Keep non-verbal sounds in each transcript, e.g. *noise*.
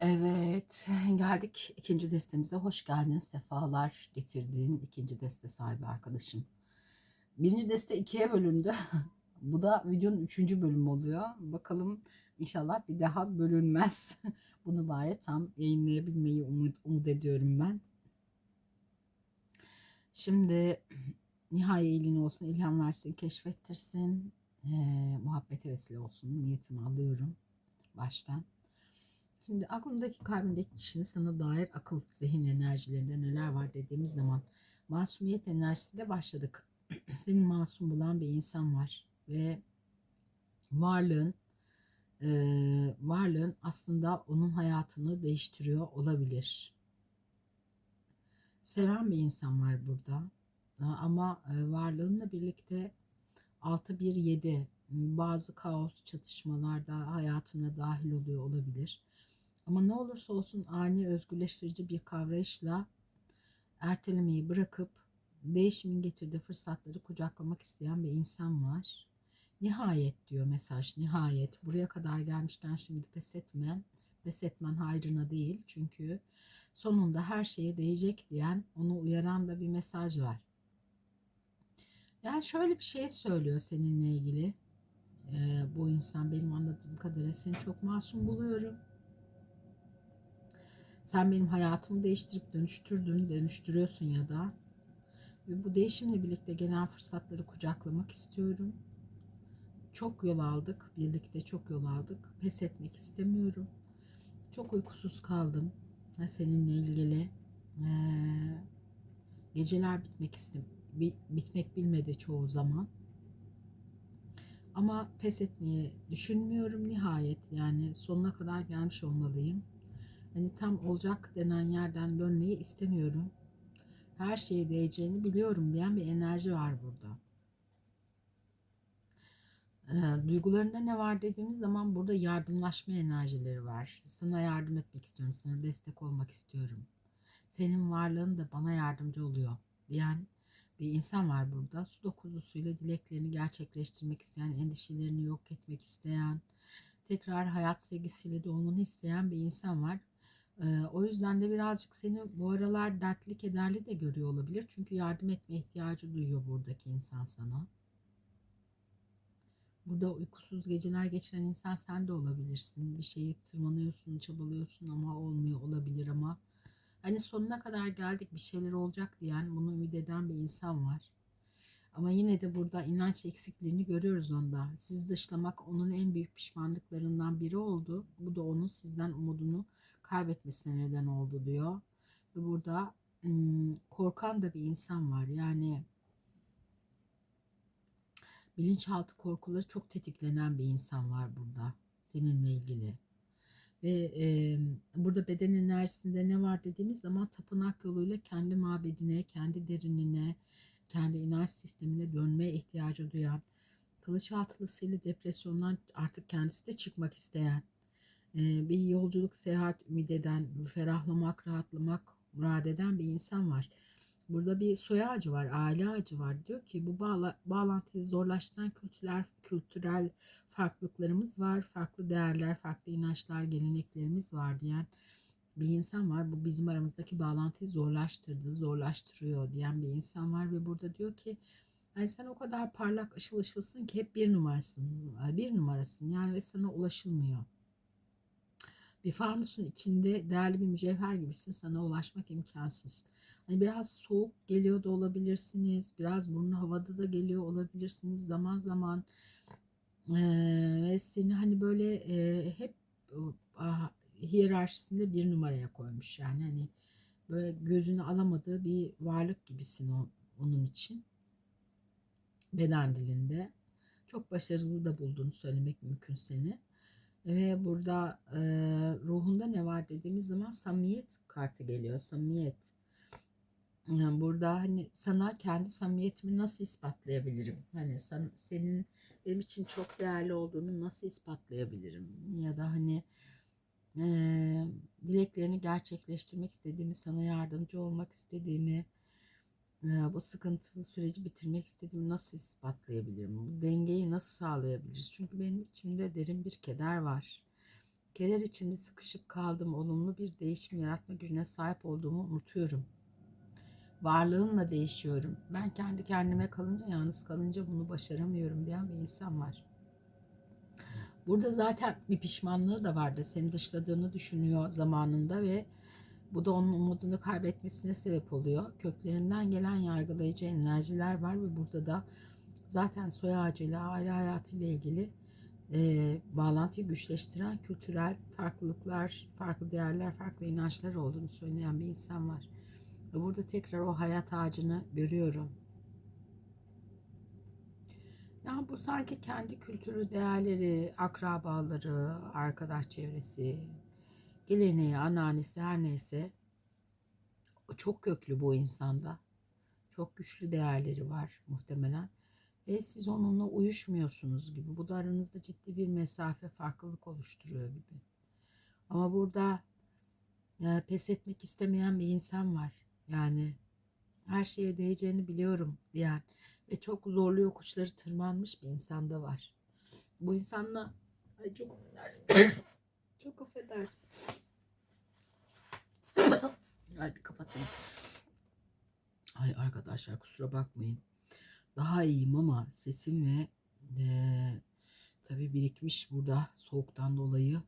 Evet, geldik ikinci destemize. Hoş geldin, sefalar getirdin ikinci deste sahibi arkadaşım. Birinci deste ikiye bölündü. *laughs* Bu da videonun üçüncü bölümü oluyor. Bakalım inşallah bir daha bölünmez. *laughs* Bunu bari tam yayınlayabilmeyi umut, umut ediyorum ben. Şimdi *clears throat* nihai ilin olsun, ilham versin, keşfettirsin. Ee, muhabbete vesile olsun. Niyetimi alıyorum baştan. Şimdi aklındaki kalbindeki kişinin sana dair akıl, zihin enerjilerinde neler var dediğimiz zaman masumiyet enerjisiyle başladık. *clears throat* Seni masum bulan bir insan var ve varlığın e, varlığın aslında onun hayatını değiştiriyor olabilir. Seven bir insan var burada ama e, varlığınla birlikte 6-1-7 bazı kaos çatışmalarda hayatına dahil oluyor olabilir ama ne olursa olsun ani özgürleştirici bir kavrayışla ertelemeyi bırakıp değişimin getirdiği fırsatları kucaklamak isteyen bir insan var. Nihayet diyor mesaj, nihayet. Buraya kadar gelmişken şimdi pes etmen, pes etmen hayrına değil. Çünkü sonunda her şeye değecek diyen, onu uyaran da bir mesaj var. Yani şöyle bir şey söylüyor seninle ilgili. Ee, bu insan benim anladığım kadarıyla seni çok masum buluyorum sen benim hayatımı değiştirip dönüştürdün, dönüştürüyorsun ya da. Ve bu değişimle birlikte gelen fırsatları kucaklamak istiyorum. Çok yol aldık, birlikte çok yol aldık. Pes etmek istemiyorum. Çok uykusuz kaldım seninle ilgili. Ee, geceler bitmek istem bitmek bilmedi çoğu zaman. Ama pes etmeyi düşünmüyorum nihayet. Yani sonuna kadar gelmiş olmalıyım. Hani tam olacak denen yerden dönmeyi istemiyorum. Her şeye değeceğini biliyorum diyen bir enerji var burada. E, duygularında ne var dediğimiz zaman burada yardımlaşma enerjileri var. Sana yardım etmek istiyorum, sana destek olmak istiyorum. Senin varlığın da bana yardımcı oluyor diyen bir insan var burada. Su dokuzusuyla dileklerini gerçekleştirmek isteyen, endişelerini yok etmek isteyen, tekrar hayat sevgisiyle dolmanı isteyen bir insan var. O yüzden de birazcık seni bu aralar dertli kederli de görüyor olabilir. Çünkü yardım etme ihtiyacı duyuyor buradaki insan sana. Burada uykusuz geceler geçiren insan sen de olabilirsin. Bir şeyi tırmanıyorsun, çabalıyorsun ama olmuyor olabilir ama hani sonuna kadar geldik bir şeyler olacak diyen, bunu ümit eden bir insan var. Ama yine de burada inanç eksikliğini görüyoruz onda. Siz dışlamak onun en büyük pişmanlıklarından biri oldu. Bu da onun sizden umudunu kaybetmesine neden oldu diyor. Ve burada korkan da bir insan var. Yani bilinçaltı korkuları çok tetiklenen bir insan var burada seninle ilgili. Ve e, burada beden enerjisinde ne var dediğimiz zaman tapınak yoluyla kendi mabedine, kendi derinine, kendi inanç sistemine dönmeye ihtiyacı duyan, kılıç altılısıyla depresyondan artık kendisi de çıkmak isteyen, bir yolculuk, seyahat ümit eden, ferahlamak, rahatlamak murad eden bir insan var. Burada bir soy ağacı var, aile ağacı var. Diyor ki bu bağla, bağlantıyı zorlaştıran kültürel, kültürel farklılıklarımız var. Farklı değerler, farklı inançlar, geleneklerimiz var diyen bir insan var. Bu bizim aramızdaki bağlantıyı zorlaştırdı, zorlaştırıyor diyen bir insan var. Ve burada diyor ki yani sen o kadar parlak, ışıl ışılsın ki hep bir numarasın. Bir numarasın yani ve sana ulaşılmıyor. Bir fanusun içinde değerli bir mücevher gibisin. Sana ulaşmak imkansız. Hani biraz soğuk geliyor da olabilirsiniz. Biraz burnu havada da geliyor olabilirsiniz. Zaman zaman e, ve seni hani böyle e, hep e, hiyerarşisinde bir numaraya koymuş. Yani hani böyle gözünü alamadığı bir varlık gibisin o, onun için. Beden dilinde. Çok başarılı da bulduğunu söylemek mümkün seni. Ve burada e, ruhunda ne var dediğimiz zaman samimiyet kartı geliyor. Samimiyet. Yani burada hani sana kendi samimiyetimi nasıl ispatlayabilirim? Hani sen, senin benim için çok değerli olduğunu nasıl ispatlayabilirim? Ya da hani e, dileklerini gerçekleştirmek istediğimi, sana yardımcı olmak istediğimi, bu sıkıntılı süreci bitirmek istediğimi nasıl ispatlayabilirim? Bu dengeyi nasıl sağlayabiliriz? Çünkü benim içimde derin bir keder var. Keder içinde sıkışıp kaldım. Olumlu bir değişim yaratma gücüne sahip olduğumu unutuyorum. Varlığınla değişiyorum. Ben kendi kendime kalınca, yalnız kalınca bunu başaramıyorum diyen bir insan var. Burada zaten bir pişmanlığı da vardı. Seni dışladığını düşünüyor zamanında ve bu da onun umudunu kaybetmesine sebep oluyor. Köklerinden gelen yargılayıcı enerjiler var ve burada da zaten soy ağacıyla, aile hayatıyla ilgili e, bağlantıyı güçleştiren kültürel farklılıklar, farklı değerler, farklı inançlar olduğunu söyleyen bir insan var. Ve burada tekrar o hayat ağacını görüyorum. Yani bu sanki kendi kültürü, değerleri, akrabaları, arkadaş çevresi, geleneği, anneannesi her neyse çok köklü bu insanda. Çok güçlü değerleri var muhtemelen. Ve siz onunla uyuşmuyorsunuz gibi. Bu da aranızda ciddi bir mesafe, farklılık oluşturuyor gibi. Ama burada e, pes etmek istemeyen bir insan var. Yani her şeye değeceğini biliyorum diyen ve çok zorlu yokuşları tırmanmış bir insan da var. Bu insanla ay çok affedersin. Çok affedersin. Hadi kapatayım. Ay arkadaşlar kusura bakmayın. Daha iyiyim ama sesim ve e, tabii birikmiş burada soğuktan dolayı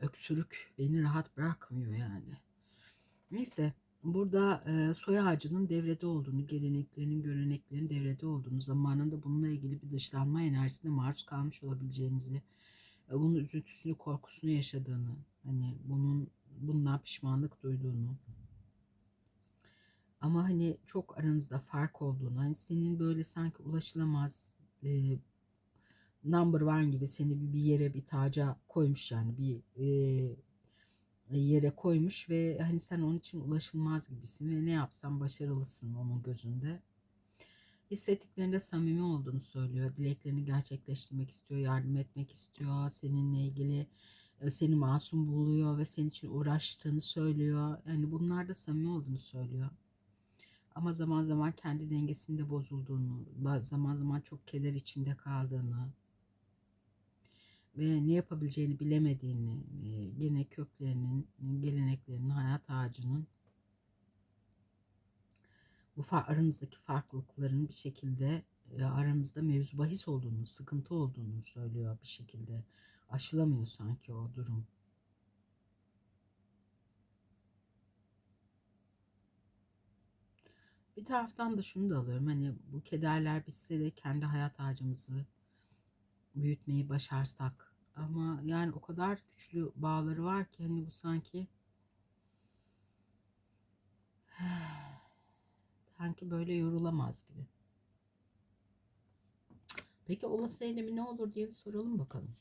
öksürük beni rahat bırakmıyor yani. Neyse burada e, soy ağacının devrede olduğunu, geleneklerinin, göreneklerin devrede olduğunu, zamanında bununla ilgili bir dışlanma enerjisine maruz kalmış olabileceğinizi, bunun üzüntüsünü, korkusunu yaşadığını, hani bunun bundan pişmanlık duyduğunu, ama hani çok aranızda fark olduğunu, hani senin böyle sanki ulaşılamaz e, number one gibi seni bir yere bir taca koymuş yani bir e, yere koymuş ve hani sen onun için ulaşılmaz gibisin ve ne yapsan başarılısın onun gözünde. Hissettiklerinde samimi olduğunu söylüyor. Dileklerini gerçekleştirmek istiyor, yardım etmek istiyor. Seninle ilgili e, seni masum buluyor ve senin için uğraştığını söylüyor. Yani bunlar da samimi olduğunu söylüyor. Ama zaman zaman kendi dengesinde bozulduğunu, zaman zaman çok keder içinde kaldığını ve ne yapabileceğini bilemediğini, gene köklerinin, geleneklerinin, hayat ağacının bu aranızdaki farklılıkların bir şekilde e, aranızda mevzu bahis olduğunu, sıkıntı olduğunu söylüyor bir şekilde. Aşılamıyor sanki o durum. Bir taraftan da şunu da alıyorum. Hani bu kederler bizde de kendi hayat ağacımızı büyütmeyi başarsak ama yani o kadar güçlü bağları var ki hani bu sanki sanki böyle yorulamaz gibi. Peki olası eylemi ne olur diye bir soralım bakalım.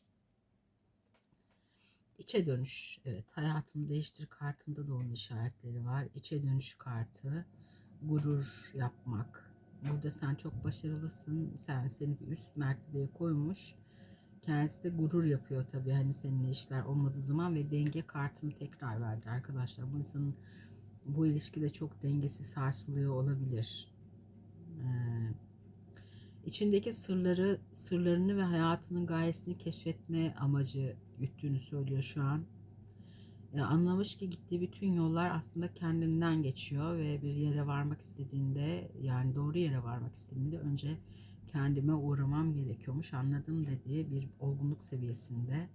İçe dönüş. Evet hayatını değiştir kartında da onun işaretleri var. İçe dönüş kartı gurur yapmak. Burada sen çok başarılısın. Sen seni bir üst mertebeye koymuş. Kendisi de gurur yapıyor tabii hani seninle işler olmadığı zaman ve denge kartını tekrar verdi arkadaşlar. Bu insanın bu ilişkide çok dengesi sarsılıyor olabilir. Ee, içindeki sırları, sırlarını ve hayatının gayesini keşfetme amacı güttüğünü söylüyor şu an e, anlamış ki gittiği bütün yollar aslında kendinden geçiyor ve bir yere varmak istediğinde yani doğru yere varmak istediğinde önce kendime uğramam gerekiyormuş anladım dediği bir olgunluk seviyesinde.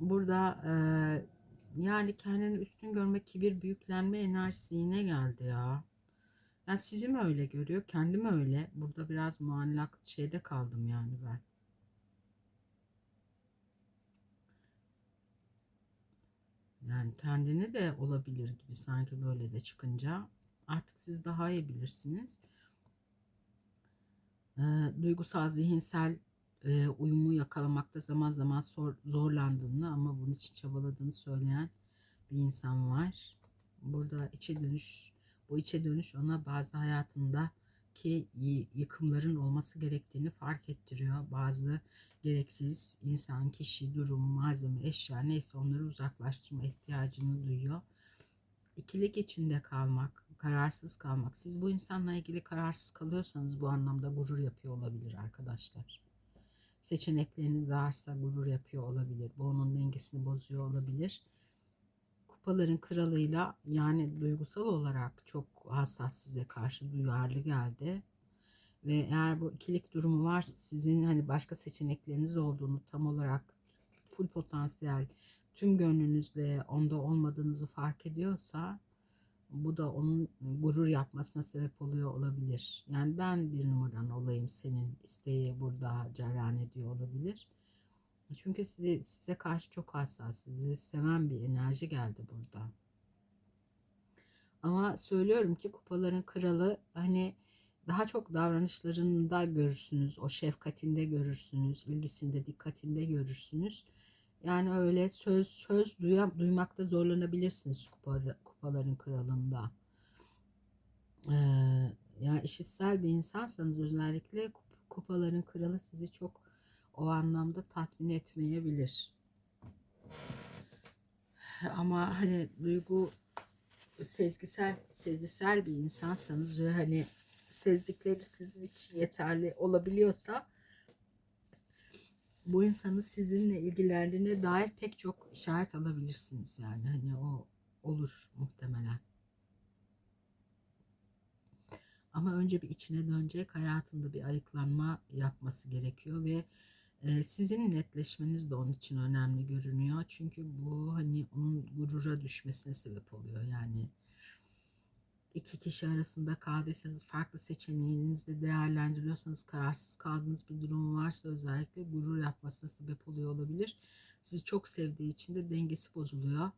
Burada e, yani kendini üstün görme, kibir, büyüklenme enerjisi yine geldi ya. Yani sizi mi öyle görüyor, kendimi öyle. Burada biraz muallak şeyde kaldım yani ben. Yani kendini de olabilir gibi sanki böyle de çıkınca. Artık siz daha iyi bilirsiniz. E, duygusal, zihinsel e, uyumu yakalamakta zaman zaman zor, zorlandığını ama bunun için çabaladığını söyleyen bir insan var. Burada içe dönüş, bu içe dönüş ona bazı hayatında ki yıkımların olması gerektiğini fark ettiriyor. Bazı gereksiz insan, kişi, durum, malzeme, eşya neyse onları uzaklaştırma ihtiyacını duyuyor. İkilik içinde kalmak, kararsız kalmak. Siz bu insanla ilgili kararsız kalıyorsanız bu anlamda gurur yapıyor olabilir arkadaşlar. Seçeneklerini varsa gurur yapıyor olabilir. Bu onun dengesini bozuyor olabilir. Kupaların kralıyla yani duygusal olarak çok hassas size karşı duyarlı geldi. Ve eğer bu ikilik durumu varsa sizin hani başka seçenekleriniz olduğunu tam olarak full potansiyel tüm gönlünüzle onda olmadığınızı fark ediyorsa bu da onun gurur yapmasına sebep oluyor olabilir. Yani ben bir numaran olayım senin isteği burada cereyan ediyor olabilir. Çünkü sizi, size karşı çok hassas, sizi seven bir enerji geldi burada. Ama söylüyorum ki kupaların kralı hani daha çok davranışlarında görürsünüz, o şefkatinde görürsünüz, ilgisinde, dikkatinde görürsünüz. Yani öyle söz söz duyam, duymakta zorlanabilirsiniz kupa, kupaların kralında. Ee, yani işitsel bir insansanız özellikle kupaların kralı sizi çok o anlamda tatmin etmeyebilir. Ama hani duygu sezgisel, sezgisel bir insansanız ve hani sezdikleri sizin için yeterli olabiliyorsa bu insanın sizinle ilgilendiğine dair pek çok işaret alabilirsiniz yani hani o olur muhtemelen. Ama önce bir içine dönecek hayatında bir ayıklanma yapması gerekiyor ve e, sizin netleşmeniz de onun için önemli görünüyor. Çünkü bu hani onun gurura düşmesine sebep oluyor yani iki kişi arasında kaldıysanız farklı seçeneğinizde değerlendiriyorsanız kararsız kaldığınız bir durum varsa özellikle gurur yapmasına sebep oluyor olabilir. Sizi çok sevdiği için de dengesi bozuluyor.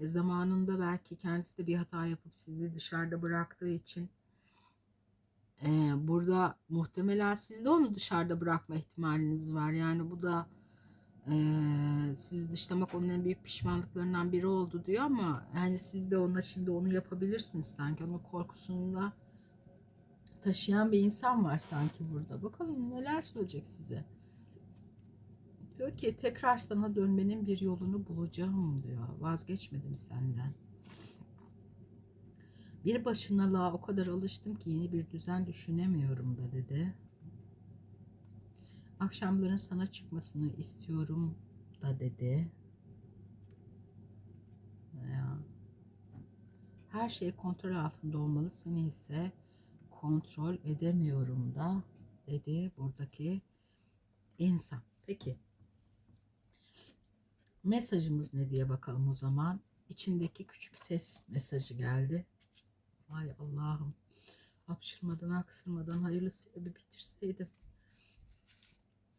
Ve zamanında belki kendisi de bir hata yapıp sizi dışarıda bıraktığı için e, burada muhtemelen siz de onu dışarıda bırakma ihtimaliniz var. Yani bu da ee, sizi dışlamak onun en büyük pişmanlıklarından biri oldu diyor ama yani siz de ona şimdi onu yapabilirsiniz sanki onun korkusunda taşıyan bir insan var sanki burada. Bakalım neler söyleyecek size. Diyor ki tekrar sana dönmenin bir yolunu bulacağım diyor. Vazgeçmedim senden. Bir başınalığa o kadar alıştım ki yeni bir düzen düşünemiyorum da dedi. Akşamların sana çıkmasını istiyorum da dedi. Ya. Her şey kontrol altında olmalı. Seni ise kontrol edemiyorum da dedi buradaki insan. Peki. Mesajımız ne diye bakalım o zaman. İçindeki küçük ses mesajı geldi. Ay Allah'ım. Hapşırmadan, aksırmadan hayırlısıyla bir bitirseydim.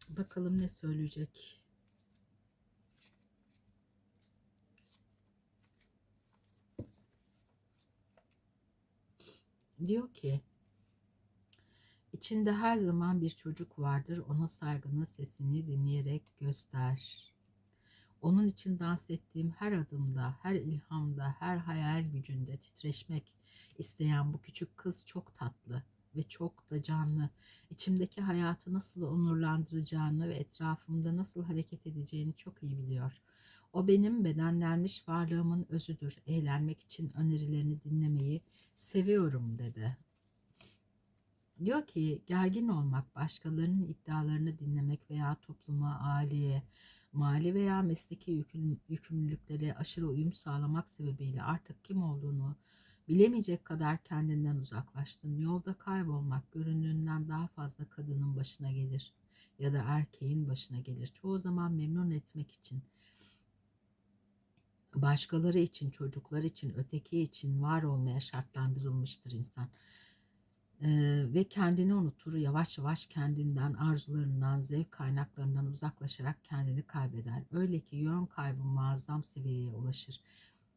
Bakalım ne söyleyecek. Diyor ki içinde her zaman bir çocuk vardır. Ona saygını sesini dinleyerek göster. Onun için dans ettiğim her adımda, her ilhamda, her hayal gücünde titreşmek isteyen bu küçük kız çok tatlı ve çok da canlı. İçimdeki hayatı nasıl onurlandıracağını ve etrafımda nasıl hareket edeceğini çok iyi biliyor. O benim bedenlenmiş varlığımın özüdür. Eğlenmek için önerilerini dinlemeyi seviyorum dedi. Diyor ki gergin olmak, başkalarının iddialarını dinlemek veya topluma, aileye, mali veya mesleki yükümlülüklere aşırı uyum sağlamak sebebiyle artık kim olduğunu Bilemeyecek kadar kendinden uzaklaştın. Yolda kaybolmak göründüğünden daha fazla kadının başına gelir ya da erkeğin başına gelir. Çoğu zaman memnun etmek için, başkaları için, çocuklar için, öteki için var olmaya şartlandırılmıştır insan. Ee, ve kendini unutur, yavaş yavaş kendinden, arzularından, zevk kaynaklarından uzaklaşarak kendini kaybeder. Öyle ki yön kaybı muazzam seviyeye ulaşır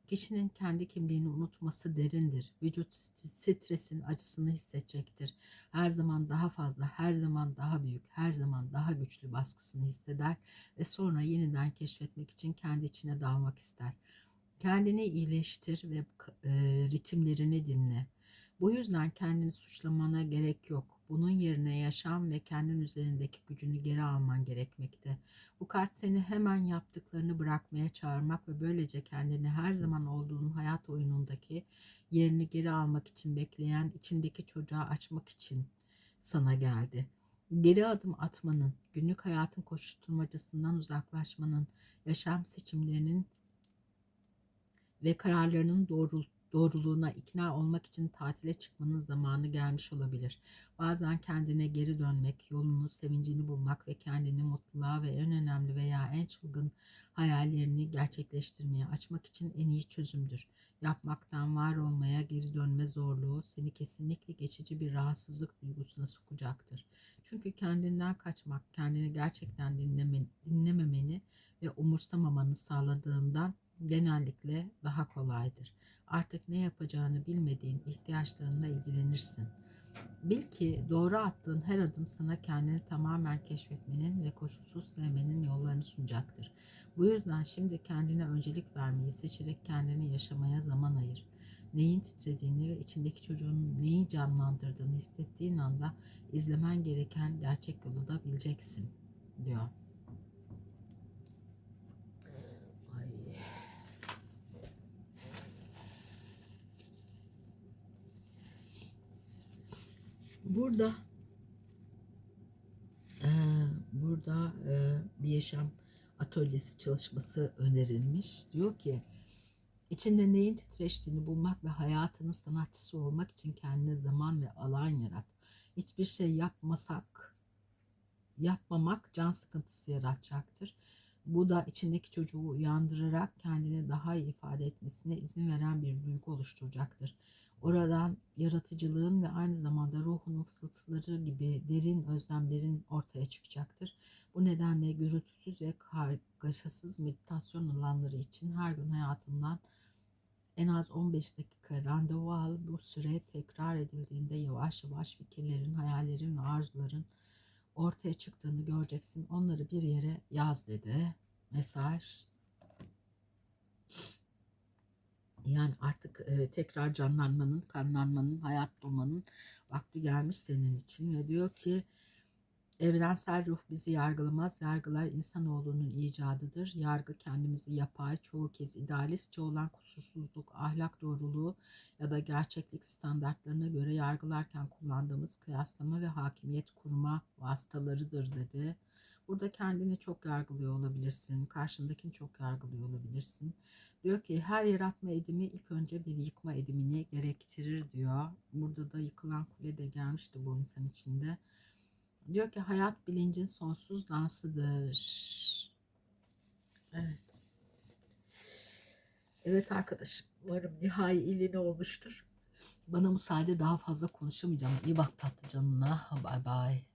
Kişinin kendi kimliğini unutması derindir. Vücut stresin acısını hissedecektir. Her zaman daha fazla, her zaman daha büyük, her zaman daha güçlü baskısını hisseder ve sonra yeniden keşfetmek için kendi içine dalmak ister. Kendini iyileştir ve ritimlerini dinle. Bu yüzden kendini suçlamana gerek yok. Bunun yerine yaşam ve kendin üzerindeki gücünü geri alman gerekmekte. Bu kart seni hemen yaptıklarını bırakmaya çağırmak ve böylece kendini her zaman olduğun hayat oyunundaki yerini geri almak için bekleyen içindeki çocuğa açmak için sana geldi. geri adım atmanın, günlük hayatın koşuşturmacasından uzaklaşmanın, yaşam seçimlerinin ve kararlarının doğru, doğruluğuna ikna olmak için tatile çıkmanın zamanı gelmiş olabilir. Bazen kendine geri dönmek, yolunu, sevincini bulmak ve kendini mutluluğa ve en önemli veya en çılgın hayallerini gerçekleştirmeye açmak için en iyi çözümdür. Yapmaktan var olmaya geri dönme zorluğu seni kesinlikle geçici bir rahatsızlık duygusuna sokacaktır. Çünkü kendinden kaçmak, kendini gerçekten dinleme, dinlememeni ve umursamamanı sağladığından genellikle daha kolaydır. Artık ne yapacağını bilmediğin ihtiyaçlarınla ilgilenirsin. Bil ki doğru attığın her adım sana kendini tamamen keşfetmenin ve koşulsuz sevmenin yollarını sunacaktır. Bu yüzden şimdi kendine öncelik vermeyi seçerek kendini yaşamaya zaman ayır. Neyin titrediğini ve içindeki çocuğun neyi canlandırdığını hissettiğin anda izlemen gereken gerçek yolu da bileceksin diyor. Burada eee, burada eee, bir yaşam atölyesi çalışması önerilmiş. Diyor ki içinde neyin titreştiğini bulmak ve hayatının sanatçısı olmak için kendine zaman ve alan yarat. Hiçbir şey yapmasak yapmamak can sıkıntısı yaratacaktır. Bu da içindeki çocuğu uyandırarak kendini daha iyi ifade etmesine izin veren bir duygu oluşturacaktır. Oradan yaratıcılığın ve aynı zamanda ruhunun fısıltıları gibi derin özlemlerin ortaya çıkacaktır. Bu nedenle gürültüsüz ve kargaşasız meditasyon alanları için her gün hayatından en az 15 dakika randevu al. Bu süre tekrar edildiğinde yavaş yavaş fikirlerin, hayallerin ve arzuların ortaya çıktığını göreceksin. Onları bir yere yaz dedi. Mesaj. Yani artık e, tekrar canlanmanın, kanlanmanın, hayat bulmanın vakti gelmiş senin için ve diyor ki evrensel ruh bizi yargılamaz. Yargılar insanoğlunun icadıdır. Yargı kendimizi yapay, çoğu kez idealistçe olan kusursuzluk, ahlak doğruluğu ya da gerçeklik standartlarına göre yargılarken kullandığımız kıyaslama ve hakimiyet kurma vasıtalarıdır dedi. Burada kendini çok yargılıyor olabilirsin. Karşındakini çok yargılıyor olabilirsin. Diyor ki her yaratma edimi ilk önce bir yıkma edimini gerektirir diyor. Burada da yıkılan kule de gelmişti bu insan içinde. Diyor ki hayat bilincin sonsuz dansıdır. Evet. Evet arkadaşım. Umarım nihai ilini olmuştur. Bana müsaade daha fazla konuşamayacağım. İyi bak tatlı canına. Bye bye.